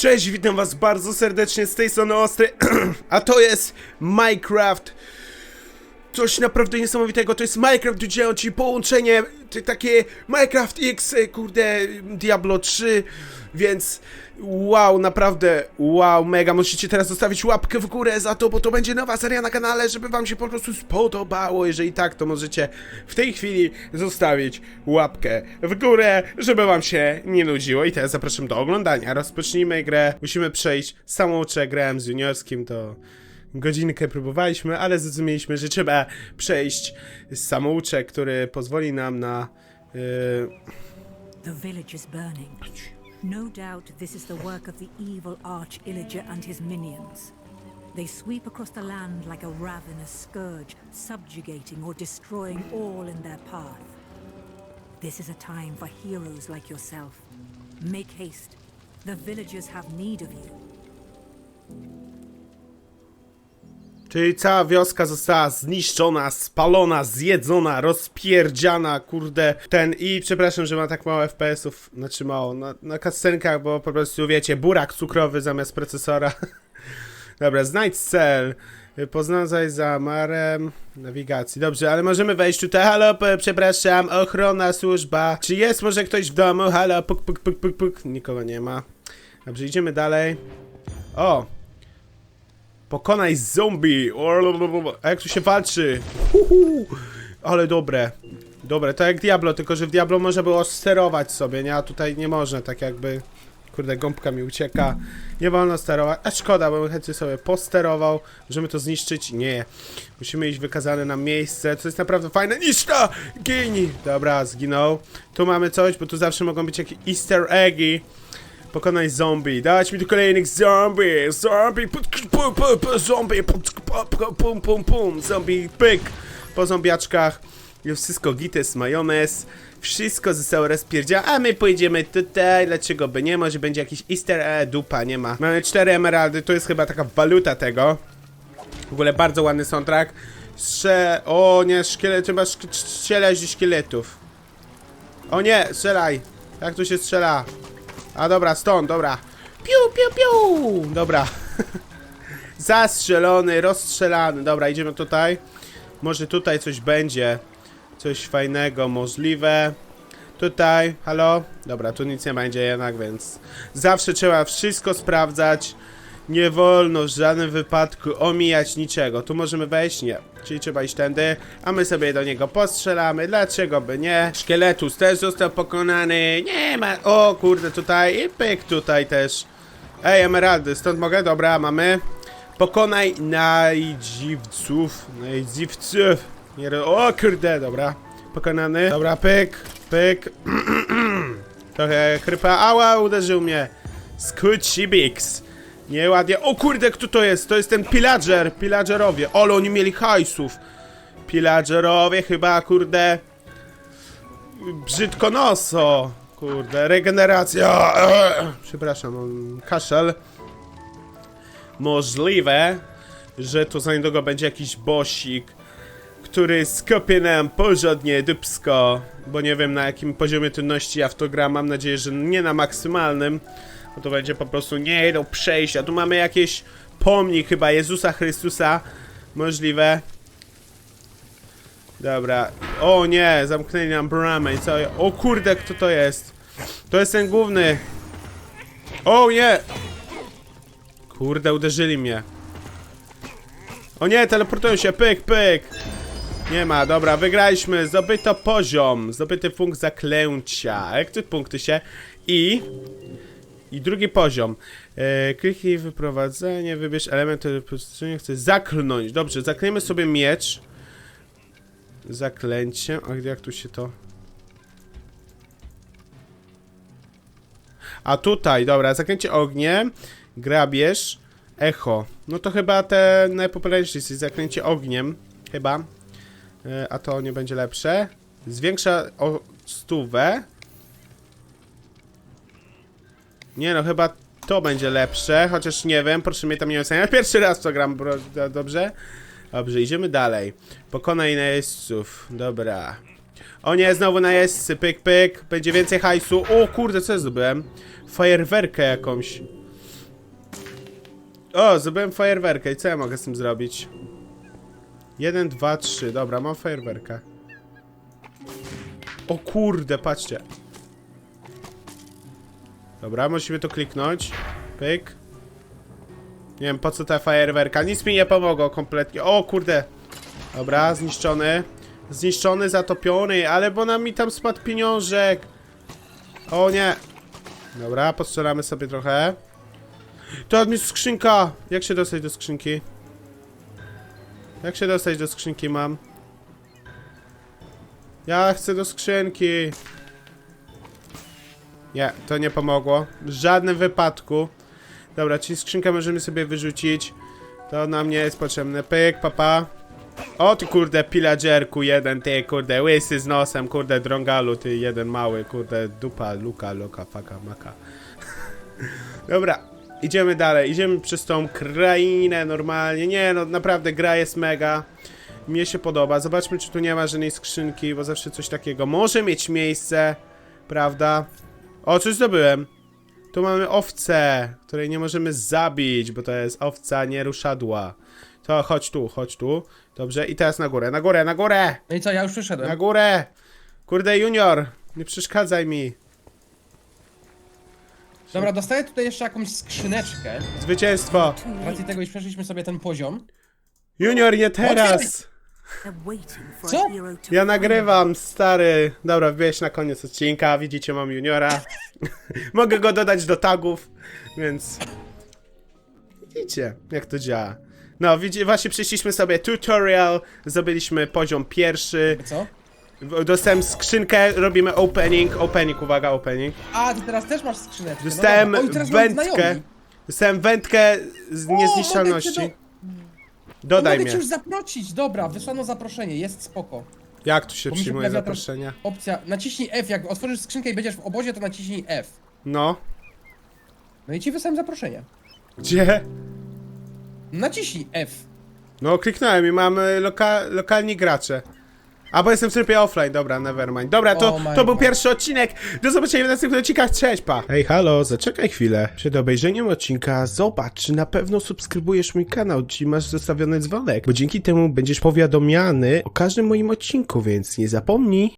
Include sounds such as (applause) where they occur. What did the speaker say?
Cześć, witam was bardzo serdecznie z tej strony Ostry, (clears throat) a to jest Minecraft. Coś naprawdę niesamowitego, to jest Minecraft, gdzie ci połączenie, takie Minecraft X, kurde, Diablo 3, więc wow, naprawdę, wow, mega, musicie teraz zostawić łapkę w górę za to, bo to będzie nowa seria na kanale, żeby wam się po prostu spodobało, jeżeli tak, to możecie w tej chwili zostawić łapkę w górę, żeby wam się nie nudziło. I teraz zapraszam do oglądania, rozpocznijmy grę, musimy przejść samą grałem z juniorskim, to godzinkę próbowaliśmy, ale zrozumieliśmy, że trzeba przejść samouczek, który pozwoli nam na. Yy, The village is burning. No doubt this is the work of the evil Arch Illager and his minions. They sweep across the land like a ravenous scourge, subjugating or destroying all in their path. This is a time for heroes like yourself. Make haste. The villagers have need of you. Czyli cała wioska została zniszczona, spalona, zjedzona, rozpierdziana, kurde. Ten i przepraszam, że ma tak mało FPS-ów, znaczy mało, na, na cutscenkach, bo po prostu wiecie, burak cukrowy zamiast procesora. (laughs) Dobra, znajdź cel. Poznaj za Marem nawigacji. Dobrze, ale możemy wejść tutaj. Halo, przepraszam, ochrona, służba. Czy jest może ktoś w domu? Halo, puk, puk, puk, puk, puk. Nikogo nie ma. Dobrze, idziemy dalej. O! Pokonaj zombie! A jak tu się walczy? Uhu. Ale dobre. Dobre, to jak Diablo, tylko że w Diablo można było sterować sobie, nie? A tutaj nie można, tak jakby... Kurde, gąbka mi ucieka. Nie wolno sterować. A szkoda, bo bym chętnie sobie posterował. Możemy to zniszczyć? Nie. Musimy iść wykazane nam miejsce. To jest naprawdę fajne. Niszta! Gini! Dobra, zginął. Tu mamy coś, bo tu zawsze mogą być jakieś easter eggi. Pokonaj zombie. Dać mi tu kolejnych zombie. Zombie. pu- pu- pu- pu- Zombie. pu- pu- pu- Pum, pum, pum. Zombie. Pyk. Po zombiaczkach. Już wszystko gites, majonez. Wszystko zostało rozpierdziane, a my pojedziemy tutaj, dlaczego by nie, może będzie jakiś easter egg, dupa, nie ma. Mamy cztery emeraldy, to jest chyba taka waluta tego. W ogóle bardzo ładny soundtrack. Strze... O nie, szkielet, chyba szk- strzelać do szkieletów. O nie, strzelaj. Jak tu się strzela? A dobra, stąd, dobra. Piu, piu, piu. Dobra. (laughs) Zastrzelony, rozstrzelany. Dobra, idziemy tutaj. Może tutaj coś będzie. Coś fajnego, możliwe. Tutaj, halo? Dobra, tu nic nie będzie jednak, więc zawsze trzeba wszystko sprawdzać. Nie wolno w żadnym wypadku omijać niczego. Tu możemy wejść? Nie. Czyli trzeba iść tędy, a my sobie do niego postrzelamy. Dlaczego by nie? Szkieletus też został pokonany. Nie ma. O kurde, tutaj i pyk tutaj też. Ej, emeraldy, stąd mogę? Dobra, mamy. Pokonaj najdziwców. Najdziwców. Nie, o kurde, dobra. Pokonany. Dobra, pyk, pyk. (clears throat) Trochę chrypa. Ała, uderzył mnie. Skucibix. Nieładnie. O kurde, kto to jest? To jest ten pillager. Pillagerowie. Ale oni mieli hajsów. Pillagerowie chyba, kurde. Brzydko noso. Kurde, regeneracja. (clears throat) Przepraszam, kaszel. Możliwe, że to za niedługo będzie jakiś bosik, który skopie nam porządnie dupsko, bo nie wiem na jakim poziomie trudności ja w to gram, mam nadzieję, że nie na maksymalnym, bo to będzie po prostu nie do przejścia. Tu mamy jakieś pomnik chyba Jezusa Chrystusa, możliwe. Dobra, o nie, zamknęli nam bramę i co? O kurde, kto to jest? To jest ten główny. O nie! Kurde, uderzyli mnie. O nie, teleportują się, pyk, pyk. Nie ma, dobra, wygraliśmy. Zdobyto poziom. Zdobyty punkt zaklęcia. Te punkty się? I... I drugi poziom. E, kliknij wyprowadzenie, wybierz element, który chcę zaklnąć. Dobrze, zaklejmy sobie miecz. Zaklęcie. A jak tu się to... A tutaj, dobra, zaklęcie ogniem, grabież, echo. No to chyba te najpopularniejsze jest zaklęcie ogniem, chyba. E, a to nie będzie lepsze. Zwiększa o stówę. Nie no, chyba to będzie lepsze, chociaż nie wiem, proszę mnie tam nie oceniać. (laughs) Pierwszy raz to gram, bro, do- dobrze? Dobrze, idziemy dalej. Pokonaj najeźdźców, dobra. O nie, znowu najeźdźcy, pyk, pyk. Będzie więcej hajsu. O kurde, co ja zdobyłem? Fajerwerkę jakąś. O, zrobiłem fajerwerkę i co ja mogę z tym zrobić? Jeden, dwa, trzy. Dobra, mam fajerwerkę. O kurde, patrzcie. Dobra, musimy to kliknąć. Pyk. Nie wiem, po co ta fajerwerka. Nic mi nie pomogło kompletnie. O kurde. Dobra, zniszczony. Zniszczony, zatopiony, ale bo nam mi tam spadł pieniążek. O nie. Dobra, postrzelamy sobie trochę. To mi skrzynka! Jak się dostać do skrzynki? Jak się dostać do skrzynki mam? Ja chcę do skrzynki. Nie, to nie pomogło. W żadnym wypadku. Dobra, czyli skrzynkę możemy sobie wyrzucić. To nam nie jest potrzebne. Pyk, papa. O ty kurde, pillagerku jeden, ty kurde, łysy z nosem, kurde, drągalu, ty jeden mały, kurde, dupa, luka, loka, faka, maka. (laughs) Dobra, idziemy dalej, idziemy przez tą krainę normalnie. Nie no, naprawdę gra jest mega. Mnie się podoba. Zobaczmy, czy tu nie ma żadnej skrzynki, bo zawsze coś takiego może mieć miejsce, prawda? O, coś zdobyłem. Tu mamy owcę, której nie możemy zabić, bo to jest owca nieruszadła. To chodź tu, chodź tu. Dobrze, i teraz na górę, na górę, na górę! No i co, ja już Na przyszedłem. górę! Kurde, junior, nie przeszkadzaj mi. Dobra, dostaję tutaj jeszcze jakąś skrzyneczkę. Zwycięstwo! Z racji tego, iż przeszliśmy sobie ten poziom. Junior, nie teraz! Co? Ja nagrywam, stary. Dobra, wbijesz na koniec odcinka, widzicie, mam juniora. (laughs) Mogę go dodać do tagów, więc... Widzicie, jak to działa. No, widzicie, właśnie przeszliśmy sobie tutorial, zrobiliśmy poziom pierwszy, Co? dostałem skrzynkę, robimy opening, opening, uwaga, opening. A, ty teraz też masz skrzyneczkę. Dostałem no teraz mam wędkę, dostałem wędkę z niezniszczalności. cię Dodaj Mogę mnie. cię już zaprosić, dobra, wysłano zaproszenie, jest spoko. Jak tu się Bo mi się przyjmuje pojawia tam zaproszenia? Opcja, naciśnij F, jak otworzysz skrzynkę i będziesz w obozie, to naciśnij F. No. No i ci wysłałem zaproszenie. Gdzie? Naciśnij F. No, kliknąłem i mamy loka lokalni gracze. A, bo jestem w trybie offline, dobra, nevermind. Dobra, to, Oh my to był God. pierwszy odcinek. Do zobaczenia w następnych odcinkach, cześć, pa! Hej, halo, zaczekaj chwilę. Przed obejrzeniem odcinka zobacz, czy na pewno subskrybujesz mój kanał, czy masz zostawiony dzwonek, bo dzięki temu będziesz powiadomiany o każdym moim odcinku, więc nie zapomnij.